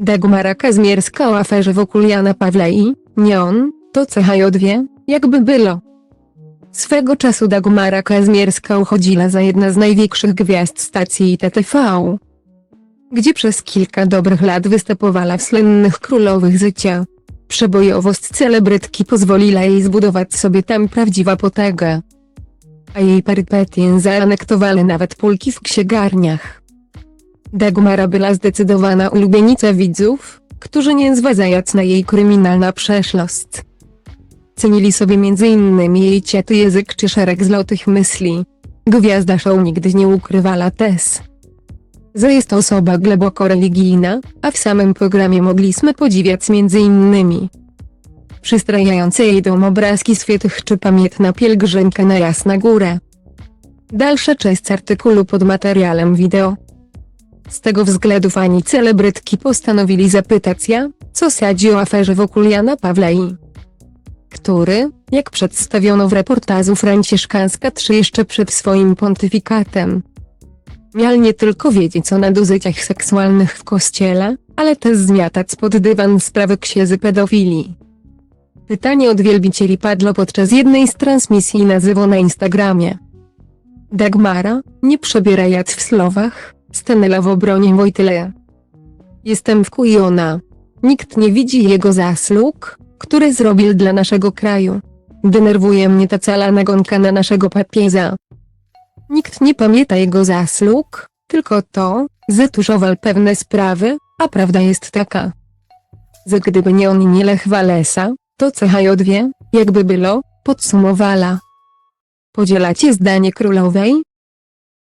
Dagmara Kazmierska o aferze wokół Jana Pawlei, nie on, to CHJ2, jakby było. Swego czasu Dagmara Kazmierska uchodziła za jedna z największych gwiazd stacji TTV, gdzie przez kilka dobrych lat występowała w słynnych królowych życia. Przebojowość celebrytki pozwoliła jej zbudować sobie tam prawdziwa potęgę. A jej perypetie zaanektowały nawet pulki w księgarniach. Dagmara była zdecydowana ulubienica widzów, którzy nie zważają na jej kryminalna przeszłość. Cenili sobie m.in. jej ciaty język czy szereg złotych myśli. Gwiazda show nigdy nie ukrywała też, że jest osoba głęboko religijna, a w samym programie mogliśmy podziwiać m.in. przystrajające jej dom obrazki świętych czy pamiętna pielgrzymka na Jasna Górę. Dalsza część artykułu pod materiałem wideo. Z tego względu fani celebrytki postanowili zapytać ja, co sadzi o aferze wokół Jana Pawlei. Który, jak przedstawiono w reportażu Franciszkanska 3 jeszcze przed swoim pontyfikatem, miał nie tylko wiedzieć o nadużyciach seksualnych w kościele, ale też zmiatać pod dywan sprawy księży pedofilii. Pytanie od wielbicieli padło podczas jednej z transmisji na żywo na Instagramie. Dagmara, nie przebierając w słowach, stanęła w obronie Wojtyleja. Jestem wkujona. Nikt nie widzi jego zasług, które zrobił dla naszego kraju. Denerwuje mnie ta cała nagonka na naszego papieża. Nikt nie pamięta jego zasług, tylko to, że tuszował pewne sprawy, a prawda jest taka. Że gdyby nie on i nie Lech Walesa, to CHJ2, jakby było, podsumowała. Podzielacie zdanie królowej?